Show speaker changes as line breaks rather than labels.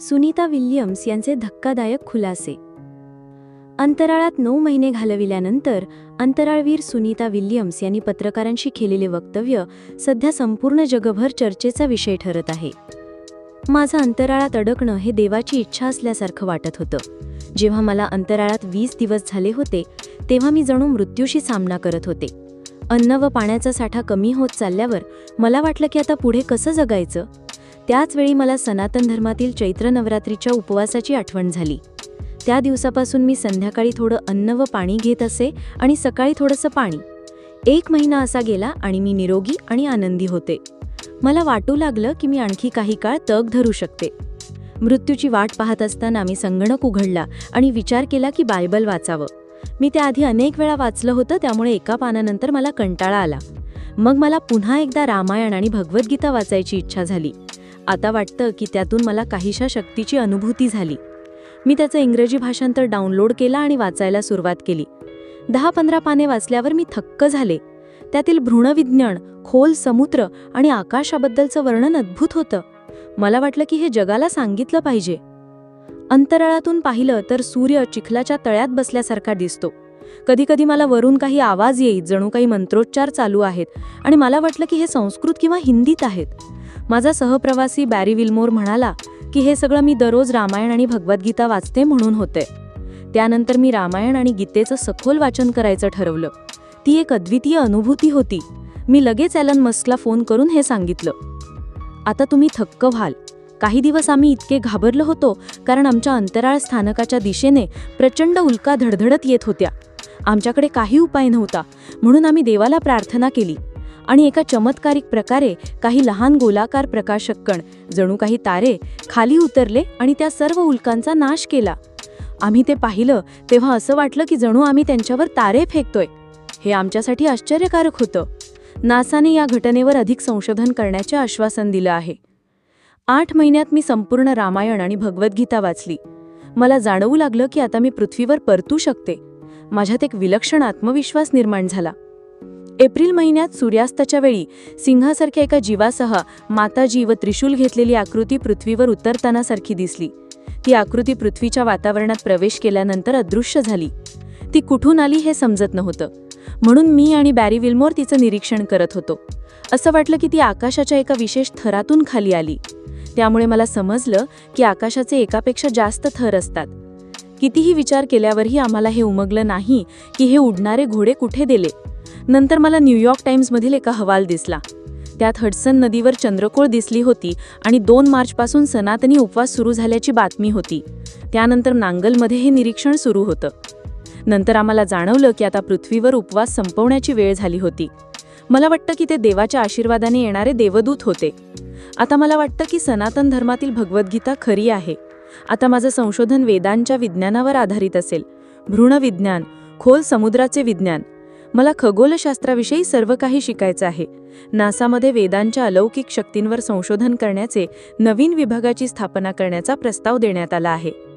Sunita Williams यांचे धक्कादायक खुलासे. अंतराळात नऊ महिने घालविल्यानंतर अंतराळवीर सुनीता विल्यम्स यांनी पत्रकारांशी केलेले वक्तव्य सध्या संपूर्ण जगभर चर्चेचा विषय ठरत आहे. माझं अंतराळात अडकणं हे देवाची इच्छा असल्यासारखं वाटत होतं. जेव्हा मला अंतराळात वीस दिवस झाले होते तेव्हा मी जणू मृत्यूशी सामना करत होते. अन्न व पाण्याचा साठा कमी होत चालल्यावर मला वाटलं की आता पुढे कसं जगायचं? त्याचवेळी मला सनातन धर्मातील चैत्र नवरात्रीच्या उपवासाची आठवण झाली. त्या दिवसापासून मी संध्याकाळी थोडं अन्न व पाणी घेत असे आणि सकाळी थोडंसं पाणी. एक महिना असा गेला आणि मी निरोगी आणि आनंदी होते. मला वाटू लागलं की मी आणखी काही काळ तग धरू शकते. मृत्यूची वाट पाहत असताना मी संगणक उघडला आणि विचार केला की बायबल वाचावं. मी त्याआधी अनेक वेळा वाचलं होतं त्यामुळे एका पानानंतर मला कंटाळा आला. मग मला पुन्हा एकदा रामायण आणि भगवद्गीता वाचायची इच्छा झाली. आता वाटतं की त्यातून मला काहीशा शक्तीची अनुभूती झाली. मी त्याचं इंग्रजी भाषांतर डाउनलोड केला आणि वाचायला सुरुवात केली. दहा पंधरा पाने वाचल्यावर मी थक्क झाले. त्यातील भ्रूणविज्ञान खोल समुद्र आणि आकाशाबद्दलचं वर्णन अद्भुत होतं. मला वाटलं की हे जगाला सांगितलं पाहिजे. अंतराळातून पाहिलं तर सूर्य चिखलाच्या तळ्यात बसल्यासारखा दिसतो. कधीकधी मला वरून काही आवाज येईल जणू काही मंत्रोच्चार चालू आहेत आणि मला वाटलं की हे संस्कृत किंवा हिंदीत आहेत. माझा सहप्रवासी बॅरी विल्मोर म्हणाला की हे सगळं मी दररोज रामायण आणि भगवद्गीता वाचते म्हणून होते. त्यानंतर मी रामायण आणि गीतेचं सखोल वाचन करायचं ठरवलं. ती एक अद्वितीय अनुभूती होती. मी लगेच ॲलन मस्कला फोन करून हे सांगितलं. आता तुम्ही थक्क व्हाल. काही दिवस आम्ही इतके घाबरलो होतो कारण आमच्या अंतराळ स्थानकाच्या दिशेने प्रचंड उल्का धडधडत येत होत्या. आमच्याकडे काही उपाय नव्हता. म्हणून आम्ही देवाला प्रार्थना केली. आणि एका चमत्कारिक प्रकारे काही लहान गोलाकार प्रकाशक कण जणू काही तारे खाली उतरले आणि त्या सर्व उल्कांचा नाश केला. आम्ही ते पाहिलं तेव्हा असं वाटलं की जणू आम्ही त्यांच्यावर तारे फेकतोय. हे आमच्यासाठी आश्चर्यकारक होतं. नासाने या घटनेवर अधिक संशोधन करण्याचे आश्वासन दिलं आहे. आठ महिन्यात मी संपूर्ण रामायण आणि भगवद्गीता वाचली. मला जाणवू लागलं की आता मी पृथ्वीवर परतू शकते. माझ्यात एक विलक्षण आत्मविश्वास निर्माण झाला. एप्रिल महिन्यात सूर्यास्ताच्या वेळी सिंहासारख्या एका जीवासह माताजी व त्रिशूल घेतलेली आकृती पृथ्वीवर उतरताना सारखी दिसली. ती आकृती पृथ्वीच्या वातावरणात प्रवेश केल्यानंतर अदृश्य झाली. ती कुठून आली हे समजत नव्हतं. म्हणून मी आणि बॅरी विल्मोर तिचं निरीक्षण करत होतो. असं वाटलं की ती आकाशाच्या एका विशेष थरातून खाली आली. त्यामुळे मला समजलं की आकाशाचे एकापेक्षा जास्त थर असतात. कितीही विचार केल्यावरही आम्हाला हे उमगलं नाही की हे उडणारे घोडे कुठे दिले? नंतर मला न्यूयॉर्क टाइम्समधील एका हवाल दिसला. त्यात हडसन नदीवर चंद्रकोळ दिसली होती आणि दोन मार्चपासून सनातनी उपवास सुरू झाल्याची बातमी होती. त्यानंतर नांगलमध्ये हे निरीक्षण सुरू होतं. नंतर आम्हाला जाणवलं की आता पृथ्वीवर उपवास संपवण्याची वेळ झाली होती. मला वाटतं की ते देवाच्या आशीर्वादाने येणारे देवदूत होते. आता मला वाटतं की सनातन धर्मातील भगवद्गीता खरी आहे. आता माझं संशोधन वेदांच्या विज्ञानावर आधारित असेल. भ्रूणविज्ञान खोल समुद्राचे विज्ञान मला खगोलशास्त्राविषयी सर्व काही शिकायचं आहे. नासामध्ये वेदांच्या अलौकिक शक्तींवर संशोधन करण्याचे नवीन विभागाची स्थापना करण्याचा प्रस्ताव देण्यात आला आहे.